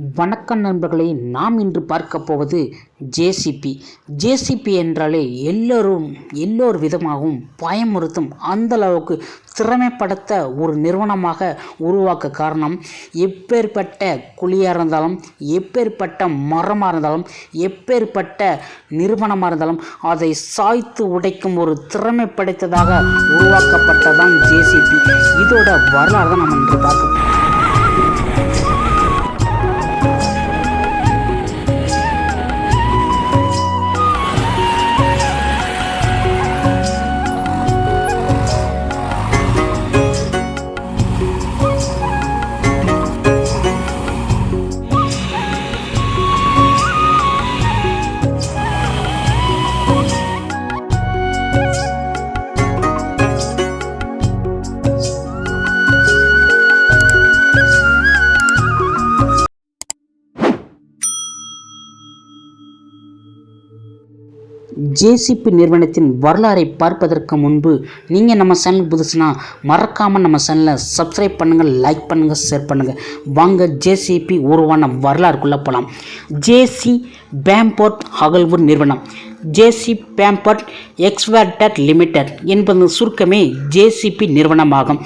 வணக்கம் நண்பர்களே நாம் இன்று பார்க்க போவது ஜேசிபி. ஜேசிபி என்றாலே எல்லோரும் எல்லோர் விதமாகவும் பயமுறுத்தும் அந்த அளவுக்கு திறமைப்படுத்த ஒரு நிறுவனமாக உருவாக்க காரணம் எப்பேற்பட்ட குழியாக இருந்தாலும் எப்பேற்பட்ட மரமாக இருந்தாலும் எப்பேற்பட்ட நிறுவனமாக இருந்தாலும் அதை சாய்த்து உடைக்கும் ஒரு திறமை படைத்ததாக உருவாக்கப்பட்டதான் ஜேசிபி. இதோட வரலாறு தான் நம்ம இன்று பார்க்கணும் ஜேசிபி நிறுவனத்தின் வரலாறை பார்ப்பதற்கு முன்பு நீங்கள் நம்ம சேனல் புதுசுனா மறக்காமல் நம்ம சேனலை சப்ஸ்கிரைப் பண்ணுங்கள் லைக் பண்ணுங்கள் ஷேர் பண்ணுங்கள் வாங்க ஜேசிபி உருவான வரலாறுக்குள்ளே போகலாம் ஜேசி பேம்போர்ட் அகழ்வு நிறுவனம். ஜேசி பேம்பர்ட் எக்ஸ்வேர்டர் லிமிடெட் என்பது சுருக்கமே ஜேசிபி நிறுவனமாகும்.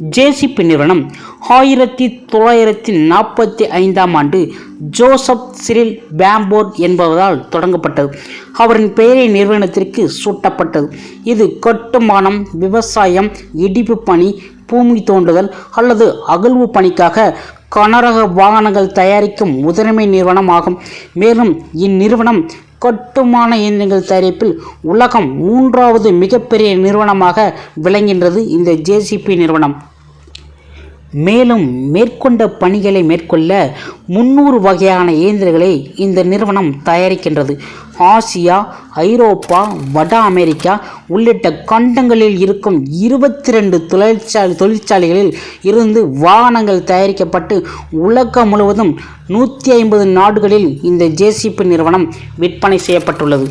ஜேசிபி நிறுவனம் ஆயிரத்தி தொள்ளாயிரத்தி நாற்பத்தி ஐந்தாம் ஆண்டு ஜோசப் சிரில் பேம்போர்ட் என்பவரால் தொடங்கப்பட்டது. அவரின் பெயரை நிறுவனத்திற்கு சூட்டப்பட்டது. இது கட்டுமானம் விவசாயம் இடிப்பு பணி பூமி தோண்டுதல் அல்லது அகழ்வு பணிக்காக கனரக வாகனங்கள் தயாரிக்கும் முதன்மை நிறுவனம் ஆகும் மேலும் இந்நிறுவனம் கட்டுமான இயந்திரங்கள் தயாரிப்பில் உலகம் மூன்றாவது மிகப்பெரிய நிறுவனமாக விளங்குகின்றது இந்த ஜேசிபி நிறுவனம். மேலும் மேற்கொண்ட பணிகளை மேற்கொள்ள முன்னூறு வகையான இயந்திரங்களை இந்த நிறுவனம் தயாரிக்கின்றது. ஆசியா ஐரோப்பா வட அமெரிக்கா உள்ளிட்ட கண்டங்களில் இருக்கும் இருபத்தி ரெண்டு தொழிற்சாலை தொழிற்சாலைகளில் இருந்து வாகனங்கள் தயாரிக்கப்பட்டு உலகம் முழுவதும் நூற்றி ஐம்பது நாடுகளில் இந்த ஜேசிபி நிறுவனம் விற்பனை செய்யப்பட்டுள்ளது.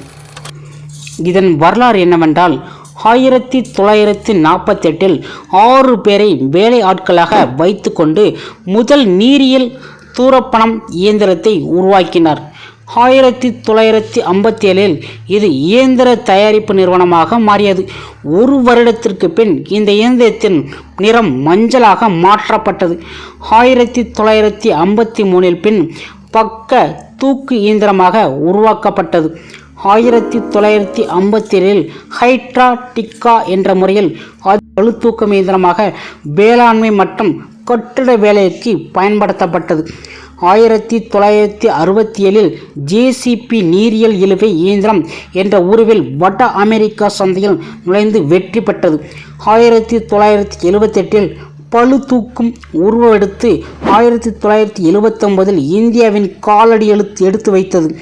இதன் வரலாறு என்னவென்றால் ஆயிரத்தி தொள்ளாயிரத்தி நாற்பத்தெட்டில் ஆறு பேரை வேலை ஆட்களாக வைத்துக்கொண்டு முதல் நீரியல் தூரப்பணம் இயந்திரத்தை உருவாக்கினார். ஆயிரத்தி தொள்ளாயிரத்தி ஐம்பத்தி ஏழில் இது இயந்திர தயாரிப்பு நிறுவனமாக மாறியது. ஒரு வருடத்திற்கு பின் இந்த இயந்திரத்தின் நிறம் மஞ்சளாக மாற்றப்பட்டது. ஆயிரத்தி தொள்ளாயிரத்தி ஐம்பத்தி மூணில் பின் பக்க தூக்கு இயந்திரமாக உருவாக்கப்பட்டது. ஆயிரத்தி தொள்ளாயிரத்தி ஐம்பத்தேழில் ஹைட்ரா டிக்கா என்ற முறையில் பழுத்தூக்கம் இயந்திரமாக வேளாண்மை மற்றும் கட்டிட வேலைக்கு பயன்படுத்தப்பட்டது. ஆயிரத்தி தொள்ளாயிரத்தி அறுபத்தி ஏழில் ஜேசிபி நீரியல் இழுவை இயந்திரம் என்ற உருவில் வட அமெரிக்கா சந்தையில் நுழைந்து வெற்றி பெற்றது. ஆயிரத்தி தொள்ளாயிரத்தி எழுபத்தெட்டில் பழு தூக்கும் உருவெடுத்து ஆயிரத்தி தொள்ளாயிரத்தி எழுபத்தொன்பதில் இந்தியாவின் காலடி எழுத்து எடுத்து வைத்தது.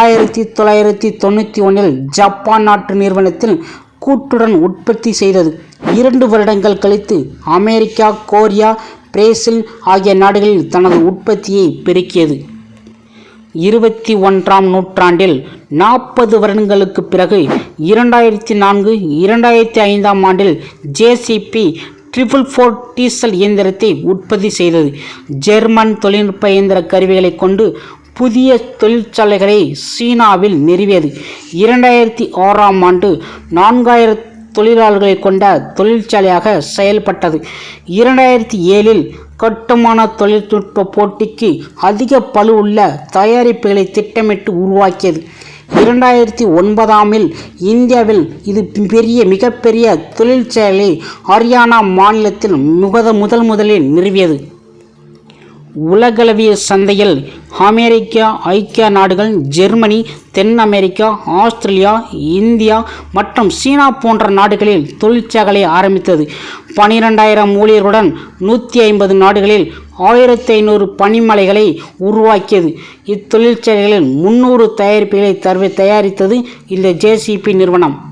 ஆயிரத்தி தொள்ளாயிரத்தி தொண்ணூற்றி ஒன்றில் ஜப்பான் நாட்டு நிறுவனத்தில் கூட்டுடன் உற்பத்தி செய்தது. இரண்டு வருடங்கள் கழித்து அமெரிக்கா கொரியா பிரேசில் ஆகிய நாடுகளில் தனது உற்பத்தியை பெருக்கியது. இருபத்தி ஒன்றாம் நூற்றாண்டில் நாற்பது வருடங்களுக்கு பிறகு இரண்டாயிரத்தி நான்கு இரண்டாயிரத்தி ஐந்தாம் ஆண்டில் ஜேசிபி ட்ரிபிள் ஃபோர் டீசல் இயந்திரத்தை உற்பத்தி செய்தது. ஜெர்மன் தொழில்நுட்ப இயந்திர கருவிகளை கொண்டு புதிய தொழிற்சாலைகளை சீனாவில் நிறுவியது. இரண்டாயிரத்தி ஆறாம் ஆண்டு நான்காயிரம் தொழிலாளர்களை கொண்ட தொழிற்சாலையாக செயல்பட்டது. இரண்டாயிரத்தி ஏழில் கட்டுமான தொழில்நுட்ப போட்டிக்கு அதிக பழு உள்ள தயாரிப்புகளை திட்டமிட்டு உருவாக்கியது. இரண்டாயிரத்தி ஒன்பதாமில் இந்தியாவில் இது பெரிய மிகப்பெரிய தொழிற்சாலை ஹரியானா மாநிலத்தில் முகத முதல் முதலில் நிறுவியது. உலகளவிய சந்தையில் அமெரிக்கா ஐக்கிய நாடுகள் ஜெர்மனி தென் அமெரிக்கா ஆஸ்திரேலியா இந்தியா மற்றும் சீனா போன்ற நாடுகளில் தொழிற்சாலை ஆரம்பித்தது. பனிரெண்டாயிரம் ஊழியர்களுடன் நூற்றி ஐம்பது நாடுகளில் ஆயிரத்தி ஐநூறு பனிமலைகளை உருவாக்கியது. இத்தொழிற்சாலைகளில் முன்னூறு தயாரிப்புகளை தருவ தயாரித்தது இந்த ஜேசிபி நிறுவனம்.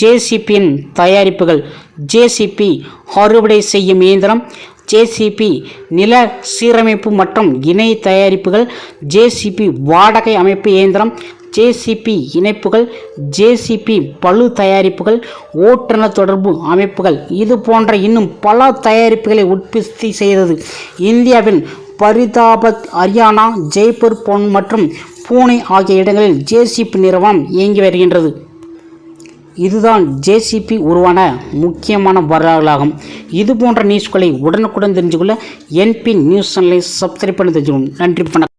ஜேசிபியின் தயாரிப்புகள் ஜேசிபி அறுவடை செய்யும் இயந்திரம் ஜேசிபி நில சீரமைப்பு மற்றும் இணை தயாரிப்புகள் ஜேசிபி வாடகை அமைப்பு இயந்திரம் ஜேசிபி இணைப்புகள் ஜேசிபி பளு தயாரிப்புகள் ஓட்டுநர் தொடர்பு அமைப்புகள். இது போன்ற இன்னும் பல தயாரிப்புகளை உற்பத்தி செய்தது இந்தியாவில் பரிதாபத் ஹரியானா ஜெய்ப்பூர் பொன் மற்றும் பூனே ஆகிய இடங்களில் ஜேசிபி நிறுவனம் இயங்கி வருகின்றது. இதுதான் ஜேசிபி உருவான முக்கியமான வரலாறுகளாகும் இது போன்ற நியூஸ்களை உடனுக்குடன் தெரிஞ்சுக்கொள்ள என்பி நியூஸ் சேனலை சப்ஸ்கிரைப் பண்ணி தெரிஞ்சுக்கணும் நன்றி வணக்கம்.